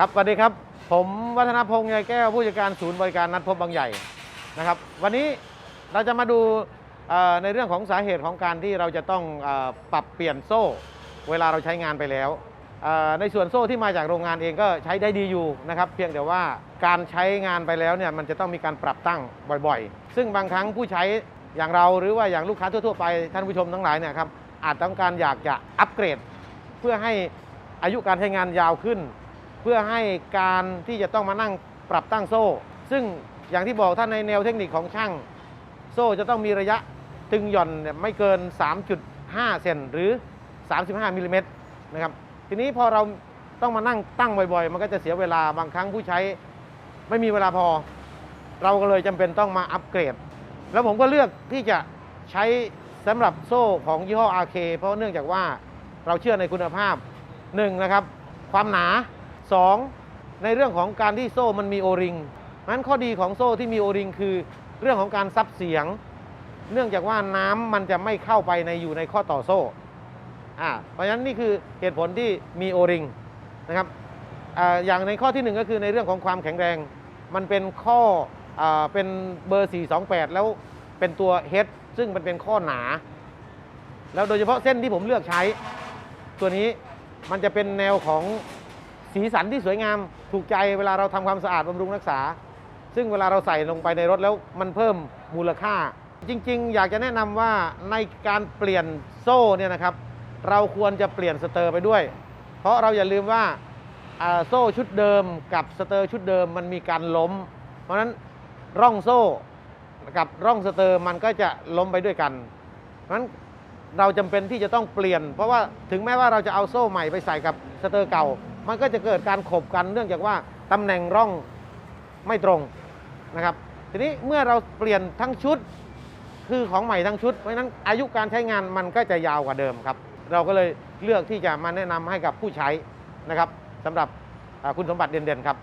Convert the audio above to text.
ครับสวัสดีครับ ผมวัฒนพงษ์ยายแก้วผู้จัดการศูนย์บริการนัดพบบางใหญ่นะครับ วันนี้เราจะมาดูในเรื่องของสาเหตุของการที่เราจะต้องอปรับเปลี่ยนโซ่ เวลาเราใช้งานไปแล้ว ในส่วนโซ่ที่มาจากโรงงานเองก็ใช้ได้ดีอยู่นะครับเพียงแต่ว่าการใช้งานไปแล้วเนี่ยมันจะต้องมีการปรับตั้งบ่อยๆ ซึ่งบางครั้งผู้ใช้อย่างเราหรือว่าอย่างลูกค้าทั่วๆไปท่านผู้ชมทั้งหลายเนี่ยครับอาจต้องการอยากจะอัปเกรด เพื่อให้อายุการใช้งานยาวขึ้น เพื่อให้การที่จะต้องมานั่งปรับตั้งโซ่ ซึ่งอย่างที่บอกท่านในแนวเทคนิคของช่าง โซ่จะต้องมีระยะตึงหย่อนเนี่ยไม่เกิน 3.5 เซนหรือ 35มิลลิเมตรนะครับทีนี้พอเราต้องมานั่งตั้งบ่อยๆ มันก็จะเสียเวลาบางครั้งผู้ใช้ไม่มีเวลาพอ เราก็เลยจำเป็นต้องมาอัปเกรด แล้วผมก็เลือกที่จะใช้สำหรับโซ่ของยี่ห้อ RK เพราะเนื่องจากว่าเราเชื่อในคุณภาพ 1. นะครับความหนา 2. ในเรื่องของการที่โซ่มันมีโอริงนั้นข้อดีของโซ่ที่มีโอริงคือ เรื่องของการซับเสียง เนื่องจากว่าน้ำมันจะไม่เข้าไปในอยู่ในข้อต่อโซ่อ่าเพราะฉะนั้นนี่คือเหตุผลที่มีโอริงนะครับอ่าอย่างในข้อที่หนึ่งก็คือในเรื่องของความแข็งแรง มันเป็นข้ออาเป็นเบอร์ 428 แล้วเป็นตัวเฮดซึ่งมันเป็นข้อหนา แล้วโดยเฉพาะเส้นที่ผมเลือกใช้ ตัวนี้มันจะเป็นแนวของ สีสันที่สวยงามถูกใจเวลาเราทำความสะอาดบำรุงรักษา ซึ่งเวลาเราใส่ลงไปในรถแล้วมันเพิ่มมูลค่า จริง ๆ อยากจะแนะนำว่าในการเปลี่ยนโซ่เนี่ยนะครับ เราควรจะเปลี่ยนสเตอร์ไปด้วย เพราะเราอย่าลืมว่าโซ่ชุดเดิมกับสเตอร์ชุดเดิมมันมีการล้ม เพราะฉะนั้นร่องโซ่กับร่องสเตอร์มันก็จะล้มไปด้วยกันเพราะฉะนั้นเราจำเป็นที่จะต้องเปลี่ยน เพราะว่าถึงแม้ว่าเราจะเอาโซ่ใหม่ไปใส่กับสเตอร์เก่า มันก็จะเกิดการขบกันเนื่องจากว่าตำแหน่งร่องไม่ตรงนะครับ ทีนี้เมื่อเราเปลี่ยนทั้งชุดคือของใหม่ทั้งชุด เพราะฉะนั้นอายุการใช้งานมันก็จะยาวกว่าเดิมครับ เราก็เลยเลือกที่จะมาแนะนำให้กับผู้ใช้นะครับสำหรับคุณสมบัติเด่นๆครับ